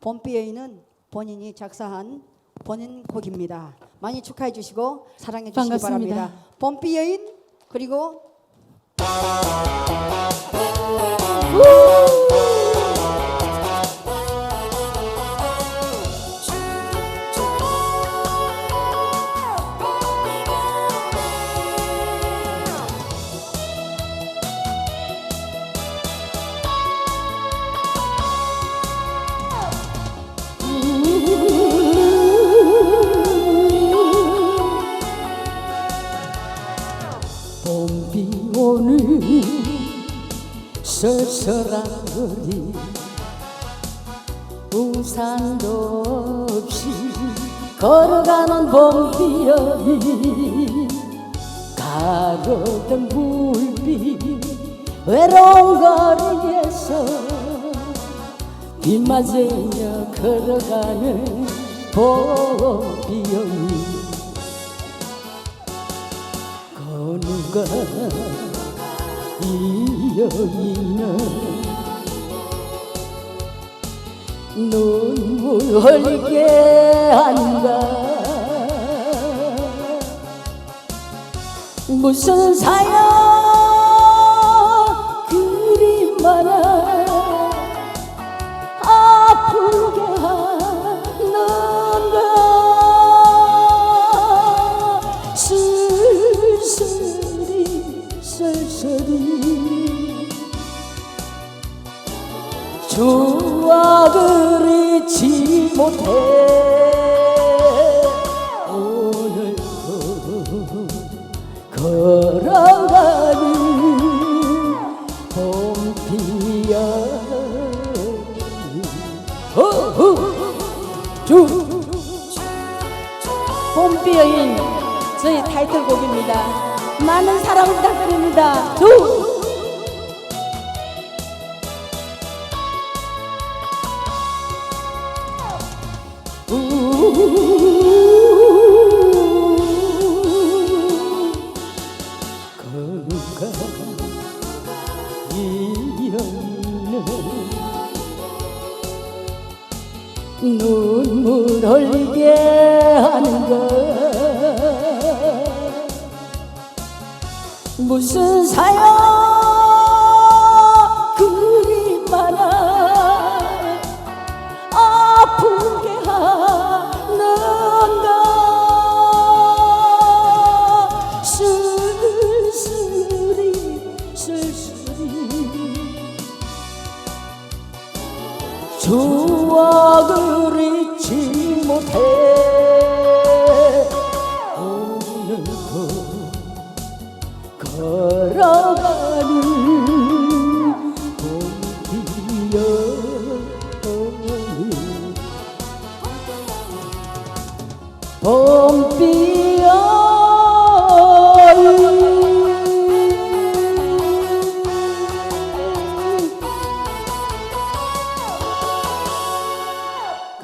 봄비 여인은 본인이 작사한 본인 곡입니다. 많이 축하해 주시고 사랑해 주시기 반갑습니다. 바랍니다. 봄비 여인 그리고 썰썰한 거리 우산도 없이 걸어가는 봄비여이 가로등 불빛 외로운 거리에서 비 맞으며 걸어가는 봄비여이 거누가 이 여인은 눈물 흘리게 한다. 무슨 사연 추억을 잊지 못해. 오늘도 걸어가는 봄비야 주 봄비 여인 저희 타이틀곡입니다. 많은 사랑 부탁드립니다. 주 눈물 흘리게 하는가 무슨 사연 추억을 잊지 못해 오늘도 걸어가는 봄비여 봄비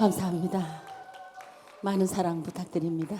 감사합니다. 많은 사랑 부탁드립니다.